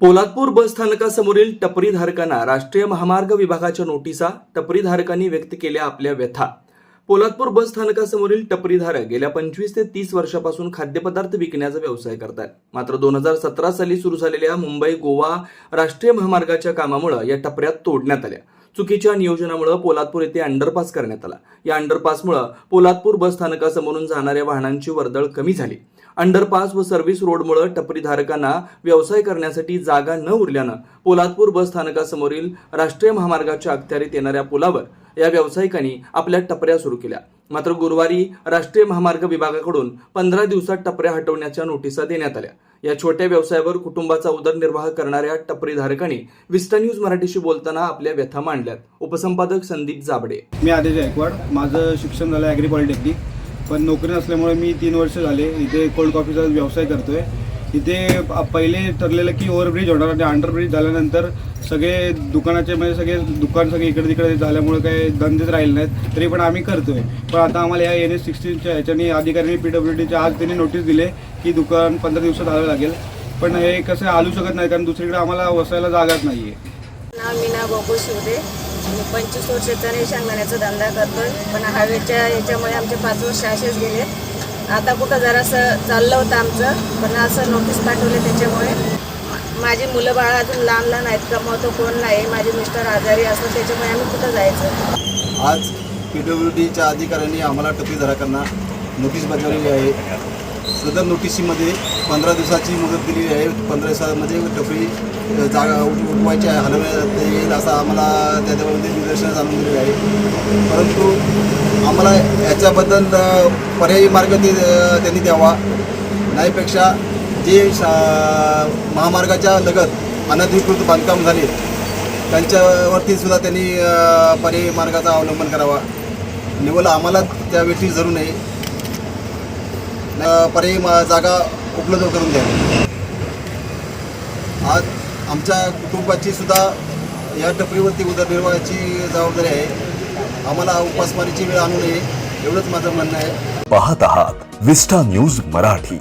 पोलादपूर बस स्थानकासमोरील टपरीधारकांना राष्ट्रीय महामार्ग विभागाच्या नोटिसा टपरीधारकांनी व्यक्त केल्या आपल्या व्यथा. पोलादपूर बस स्थानकासमोरील टपरीधारक गेल्या पंचवीस ते तीस वर्षापासून खाद्यपदार्थ विकण्याचा व्यवसाय करतात. मात्र दोन हजार सतरा साली सुरू झालेल्या मुंबई गोवा राष्ट्रीय महामार्गाच्या कामामुळे या टपऱ्यात तोडण्यात आल्या. चुकीच्या नियोजनामुळे पोलादपूर येथे अंडरपास करण्यात आला. या अंडरपासमुळे पोलादपूर बस स्थानकासमोरून जाणाऱ्या वाहनांची वर्दळ कमी झाली. अंडरपास व सर्व्हिस रोडमुळे टपरीधारकांना व्यवसाय करण्यासाठी जागा न उरल्यानं पोलादपूर बस स्थानकासमोरील राष्ट्रीय महामार्गाच्या अखत्यारीत येणाऱ्या पुलावर या व्यावसायिकांनी आपल्या टपऱ्या सुरू केल्या. मात्र गुरुवारी राष्ट्रीय महामार्ग विभागाकडून पंधरा दिवसात टपऱ्या हटवण्याच्या नोटिसा देण्यात आल्या. या छोट्या व्यवसायावर कुटुंबाचा उदरनिर्वाह करणाऱ्या टपरीधारकांनी विस्टा न्यूज मराठीशी बोलताना आपल्या व्यथा मांडल्यात. उपसंपादक संदीप जाबडे. मी आदेश गायकवाड. माझं शिक्षण झालं ॲग्री पॉलिटेक्निक पण नोकरी नसल्यामुळे मी तीन वर्ष झाले इथे कोल्ड कॉफीचा व्यवसाय करतोय. इथे पहिले ठरलेलं की ओव्हरब्रिज होणार आणि अंडरब्रिज झाल्यानंतर सगळे दुकानाचे म्हणजे सगळे दुकान सगळे इकडे तिकडे झाल्यामुळे काही धंदेच राहिले नाहीत तरी पण आम्ही करतोय. पण आता आम्हाला या एन एस सिक्स्टीनच्या ह्याच्यानी अधिकाऱ्यांनी पी डब्ल्यू डीच्या आज त्यांनी नोटीस दिले की दुकान पंधरा दिवसात आलं लागेल. पण हे कसं आलू शकत नाही कारण दुसरीकडे आम्हाला वसायला जागाच नाही आहे नाव मीना गोकुळ शिवदे. मी पंचवीस वर्षाचा शेंगदाण्याचा धंदा करतोय. पण हवेच्या याच्यामुळे आमचे पाच वर्ष असेच गेले. आता कुठं जरासं चाललं होतं आमचं पण असं नोटीस पाठवले त्याच्यामुळे. माझी मुलं बाळ अजून लहान लहान आहेत कमवतो कोण नाही. माझे मिस्टर आजारी असतो त्याच्यामुळे आम्ही कुठं जायचं? आज पी डब्ल्यू डीच्या अधिकाऱ्यांनी आम्हाला टपरीधारकांना नोटीस बजावलेली आहे. सदर नोटीसीमध्ये पंधरा दिवसाची मुदत दिलेली आहे. पंधरा दिवसामध्ये टपरी जागा उठ- उठवायची आहे हलवण्यात येईल असं आम्हाला त्याच्यामध्ये निदर्शनं जाणून दिलेलं आहे परंतु आम्हाला याच्याबद्दल पर्यायी मार्ग ते त्यांनी द्यावा. नाहीपेक्षा जे शा महामार्गाच्या लगत अनधिकृत बांधकाम झाले त्यांच्यावरती सुद्धा त्यांनी पर्यायी मार्गाचा अवलंबन करावा. निवड आम्हाला त्या वेळी जरू नये. पर्यायी मा- जागा उपलब्ध करून द्यावी आमच्या कुटुंबाची सुद्धा या टपरीवरती उदरनिर्वाहाची जबाबदारी आहे. आम्हाला उपासमारीची वेळ आणू नये एवढंच माझं म्हणणं आहे. पाहत आहात विस्टा न्यूज मराठी.